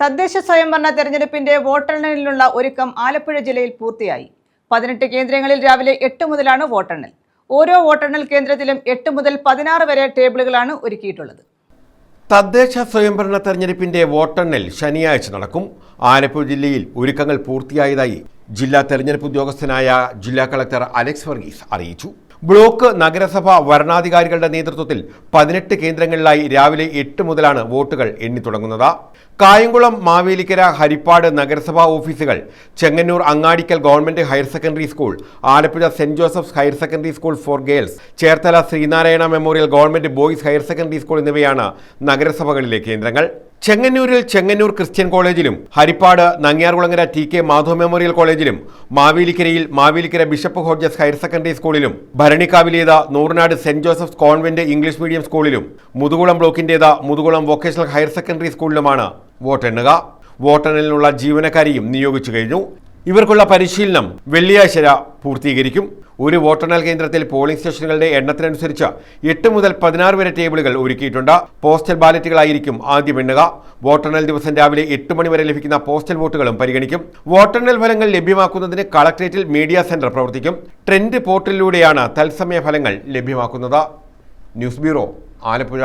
തദ്ദേശ സ്വയംഭരണ തെരഞ്ഞെടുപ്പിന്റെ വോട്ടെണ്ണലിനുള്ള ഒരുക്കം ആലപ്പുഴ ജില്ലയിൽ പൂർത്തിയായി. പതിനെട്ട് കേന്ദ്രങ്ങളിൽ രാവിലെ എട്ട് മുതലാണ് വോട്ടെണ്ണൽ. ഓരോ വോട്ടെണ്ണൽ കേന്ദ്രത്തിലും എട്ട് മുതൽ പതിനാറ് വരെ ടേബിളുകളാണ് ഒരുക്കിയിട്ടുള്ളത്. തദ്ദേശ സ്വയംഭരണ തെരഞ്ഞെടുപ്പിന്റെ വോട്ടെണ്ണൽ ശനിയാഴ്ച നടക്കും. ആലപ്പുഴ ജില്ലയിൽ ഒരുക്കങ്ങൾ പൂർത്തിയായതായി ജില്ലാ തെരഞ്ഞെടുപ്പ് ഉദ്യോഗസ്ഥനായ ജില്ലാ കളക്ടർ അലക്സ് വർഗീസ് അറിയിച്ചു. ബ്ലോക്ക് നഗരസഭ വരണാധികാരികളുടെ നേതൃത്വത്തിൽ പതിനെട്ട് കേന്ദ്രങ്ങളിലായി രാവിലെ എട്ട് മുതലാണ് വോട്ടുകൾ എണ്ണിത്തുടങ്ങുന്നത് കായംകുളം മാവേലിക്കര ഹരിപ്പാട് നഗരസഭാ ഓഫീസുകൾ Chengannur Angadikkal government higher secondary school Alappuzha saint Joseph's higher secondary school for girls Cherthala Sreenarayana memorial government boys higher secondary school എന്നിവയാണ് നഗരസഭകളിലെ കേന്ദ്രങ്ങൾ. ചെങ്ങന്നൂരിൽ ചെങ്ങന്നൂർ ക്രിസ്ത്യൻ കോളേജിലും Haripad Nangiarkulangara T K Madhav memorial കോളേജിലും മാവേലിക്കരയിൽ Mavelikkara bishop Hodges higher secondary സ്കൂളിലും ഭരണിക്കാവിലേത Noornad saint Joseph's convent English medium സ്കൂളിലും മുതുകുളം ബ്ലോക്കിന്റേത് മുതുകുളം വൊക്കേഷണൽ ഹയർ സെക്കൻഡറി സ്കൂളിലുമാണ് വോട്ടെണ്ണുക. വോട്ടെണ്ണലിനുള്ള ജീവനക്കാരെയും നിയോഗിച്ചു കഴിഞ്ഞു. ഇവർക്കുള്ള പരിശീലനം വെള്ളിയാഴ്ച പൂർത്തീകരിക്കും. ഒരു വോട്ടെണ്ണൽ കേന്ദ്രത്തിൽ പോളിംഗ് സ്റ്റേഷനുകളുടെ എണ്ണത്തിനനുസരിച്ച് എട്ട് മുതൽ പതിനാറ് വരെ ടേബിളുകൾ ഒരുക്കിയിട്ടുണ്ട്. പോസ്റ്റൽ ബാലറ്റുകളായിരിക്കും ആദ്യം എണ്ണുക. വോട്ടെണ്ണൽ ദിവസം രാവിലെ എട്ട് മണി വരെ ലഭിക്കുന്ന പോസ്റ്റൽ വോട്ടുകളും പരിഗണിക്കും. വോട്ടെണ്ണൽ ഫലങ്ങൾ ലഭ്യമാക്കുന്നതിന് കളക്ടറേറ്റിൽ മീഡിയ സെന്റർ പ്രവർത്തിക്കും. ട്രെൻഡ് പോർട്ടലിലൂടെയാണ് തത്സമയ ഫലങ്ങൾ ലഭ്യമാക്കുന്നത്. News bureau Alappuzha.